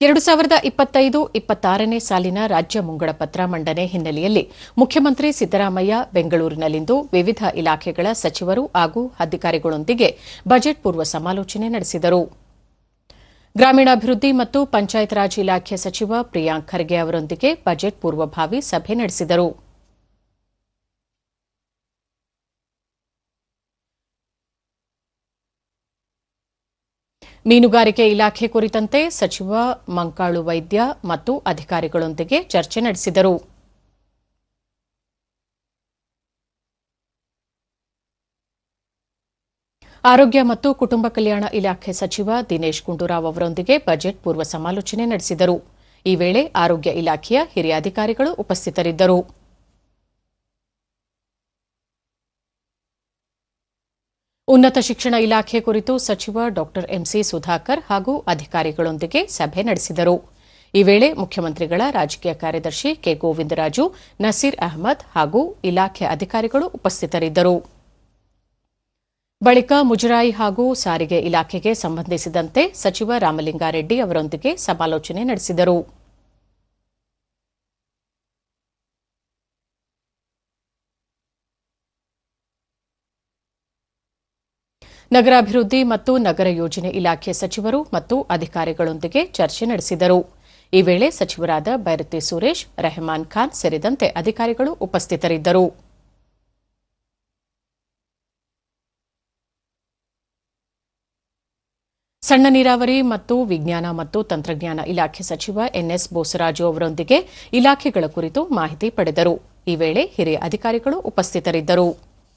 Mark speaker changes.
Speaker 1: ಎರಡು ಸಾವಿರದ ಇಪ್ಪತ್ತೈದು ಇಪ್ಪತ್ತಾರನೇ ಸಾಲಿನ ರಾಜ್ಯ ಮುಂಗಡ ಪತ್ರ ಮಂಡನೆ ಹಿನ್ನೆಲೆಯಲ್ಲಿ ಮುಖ್ಯಮಂತ್ರಿ ಸಿದ್ದರಾಮಯ್ಯ ಬೆಂಗಳೂರಿನಲ್ಲಿಂದು ವಿವಿಧ ಇಲಾಖೆಗಳ ಸಚಿವರು ಹಾಗೂ ಅಧಿಕಾರಿಗಳೊಂದಿಗೆ ಬಜೆಟ್ ಪೂರ್ವ ಸಮಾಲೋಚನೆ ನಡೆಸಿದರು. ಗ್ರಾಮೀಣಾಭಿವೃದ್ಧಿ ಮತ್ತು ಪಂಚಾಯತ್ ರಾಜ್ ಇಲಾಖೆ ಸಚಿವ ಪ್ರಿಯಾಂಕ್ ಖರ್ಗೆ ಅವರೊಂದಿಗೆ ಬಜೆಟ್ ಪೂರ್ವಭಾವಿ ಸಭೆ ನಡೆಸಿದರು. ಮೀನುಗಾರಿಕೆ ಇಲಾಖೆ ಕುರಿತಂತೆ ಸಚಿವ ಮಂಕಾಳು ವೈದ್ಯ ಮತ್ತು ಅಧಿಕಾರಿಗಳೊಂದಿಗೆ ಚರ್ಚೆ ನಡೆಸಿದರು. ಆರೋಗ್ಯ ಮತ್ತು ಕುಟುಂಬ ಕಲ್ಯಾಣ ಇಲಾಖೆ ಸಚಿವ ದಿನೇಶ್ ಗುಂಡೂರಾವ್ ಅವರೊಂದಿಗೆ ಬಜೆಟ್ ಪೂರ್ವ ಸಮಾಲೋಚನೆ ನಡೆಸಿದರು. ಈ ವೇಳೆ ಆರೋಗ್ಯ ಇಲಾಖೆಯ ಹಿರಿಯ ಅಧಿಕಾರಿಗಳು ಉಪಸ್ಥಿತರಿದ್ದರು. ಉನ್ನತ ಶಿಕ್ಷಣ ಇಲಾಖೆ ಕುರಿತು ಸಚಿವ ಡಾ ಎಂಸಿ ಸುಧಾಕರ್ ಹಾಗೂ ಅಧಿಕಾರಿಗಳೊಂದಿಗೆ ಸಭೆ ನಡೆಸಿದರು. ಈ ವೇಳೆ ಮುಖ್ಯಮಂತ್ರಿಗಳ ರಾಜಕೀಯ ಕಾರ್ಯದರ್ಶಿ ಕೆ ಗೋವಿಂದರಾಜು, ನಸೀರ್ ಅಹಮದ್ ಹಾಗೂ ಇಲಾಖೆ ಅಧಿಕಾರಿಗಳು ಉಪಸ್ಥಿತರಿದ್ದರು. ಬಳಿಕ ಮುಜರಾಯಿ ಹಾಗೂ ಸಾರಿಗೆ ಇಲಾಖೆಗೆ ಸಂಬಂಧಿಸಿದಂತೆ ಸಚಿವ ರಾಮಲಿಂಗಾರೆಡ್ಡಿ ಅವರೊಂದಿಗೆ ಸಮಾಲೋಚನೆ ನಡೆಸಿದರು. ನಗರಾಭಿವೃದ್ಧಿ ಮತ್ತು ನಗರ ಯೋಜನೆ ಇಲಾಖೆ ಸಚಿವರು ಮತ್ತು ಅಧಿಕಾರಿಗಳೊಂದಿಗೆ ಚರ್ಚೆ ನಡೆಸಿದರು. ಈ ವೇಳೆ ಸಚಿವರಾದ ಬೈರತಿ ಸುರೇಶ್, ರೆಹಮಾನ್ ಖಾನ್ ಸೇರಿದಂತೆ ಅಧಿಕಾರಿಗಳು ಉಪಸ್ಥಿತರಿದ್ದರು. ಸಣ್ಣ ನೀರಾವರಿ ಮತ್ತು ವಿಜ್ಞಾನ ಮತ್ತು ತಂತ್ರಜ್ಞಾನ ಇಲಾಖೆ ಸಚಿವ ಎನ್ಎಸ್ ಬೋಸರಾಜು ಅವರೊಂದಿಗೆ ಇಲಾಖೆಗಳ ಕುರಿತು ಮಾಹಿತಿ ಪಡೆದರು. ಈ ವೇಳೆ ಹಿರಿಯ ಅಧಿಕಾರಿಗಳು ಉಪಸ್ಥಿತರಿದ್ದರು.